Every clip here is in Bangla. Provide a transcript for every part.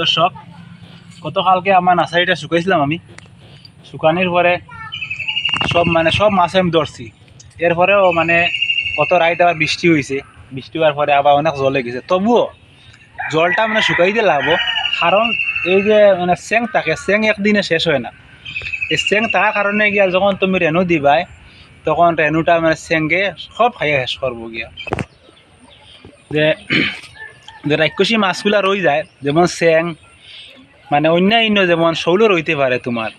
দর্শক, গতকালকে আমার নার্সারিটা শুকাইছিলাম আমি। শুকানোর পরে সব মানে সব মাছ আমি ধরছি। এরপরেও মানে কত রাইত আবার বৃষ্টি হয়েছে বৃষ্টি হওয়ার পরে আবার অনেক জলে গেছে তবুও জলটা মানে শুকাই দিয়ে লাভ। কারণ এই যে মানে চেং থাকে চেং একদিনে শেষ হয় না। এই চেং থাকার কারণে গিয়া যখন তুমি রেনু দিবাই, তখন রেনুটা মানে চেঙ্গে সব খাইয়ে শেষ করব গিয়া। যে যে রাক্ষসী মাছগুলা রয়ে যায়, যেমন চেং মানে অন্যান্য যেমন শৌল রইতে পারে তোমার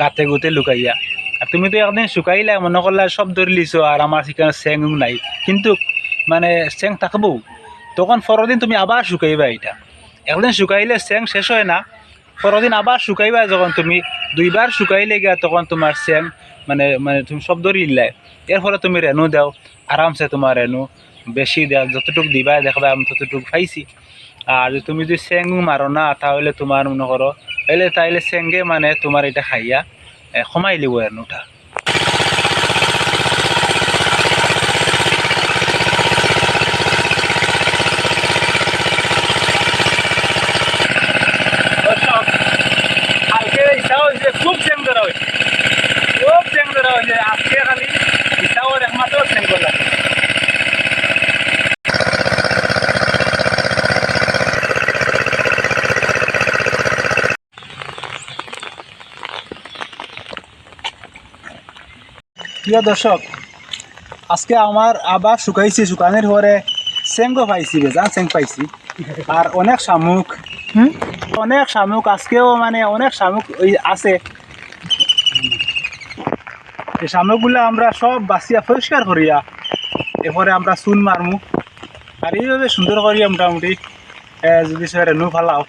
গাতে গুতে লুকাইয়া। আর তুমি তো একদিন শুকাইলে মনে করলে সব ধরে লিছো আর আমার সেখানে চেং নাই। কিন্তু মানে চেং থাকব তখন পরদিন তুমি আবার শুকাইবা এটা একদিন শুকাইলে চেং শেষ হয় না পরদিন আবার শুকাইবা যখন তুমি দুইবার শুকাইলে গিয়া তখন তোমার চেং মানে মানে তুমি সব ধরে ইল্লাই এর ফলে তুমি রেনু দাও আরামসে তোমার রেনু বেশি যতটুকু দিবা দেখবা আমি ততটুকু পাইছি। আর তুমি যদি চেং মারো না তাহলে তোমার মনে করো তাহলে তাইলে চেঙ্গে মানে তোমার এটা খাইয়া এ, কমাই লিব ইচ্ছা হয়েছে খুব চেং ধরা হয়েছে খুব চেং ধরা হয়েছে আজকে প্রিয় দর্শক, আজকে আমার আবার শুকাইছি, শুকানোর পরে চেঙ্গো পাইছি বেজা চেং পাইছি। আর অনেক শামুক অনেক শামুক, আজকেও মানে অনেক শামুক ওই আছে। এই শামুকগুলো আমরা সব বাছিয়া পরিষ্কার করিয়া এরপরে আমরা চুন মারমু। আর এইভাবে সুন্দর করিয়া মোটামুটি যদি সে রেনু ফালাও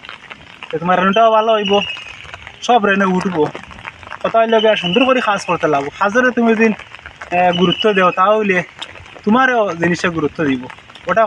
তোমার রেনুটাও ভালো হইব, সব রেনু উঠবো। কোথায় লগে সুন্দর করে কাজ করতে লাগবো কাজরে তুমি যদি গুরুত্ব দেও তাহলে তোমারও জিনিসটা গুরুত্ব দিব। ওটা